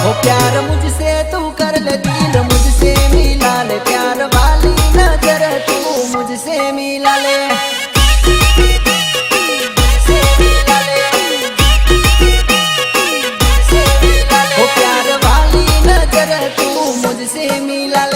ओ प्यार मुझसे तू कर ले दिल मुझसे मिला ले प्यार वाली नज़र, तू मुझसे मिला ले। ओ प्यार वाली नज़र, तू मुझसे मिला ले।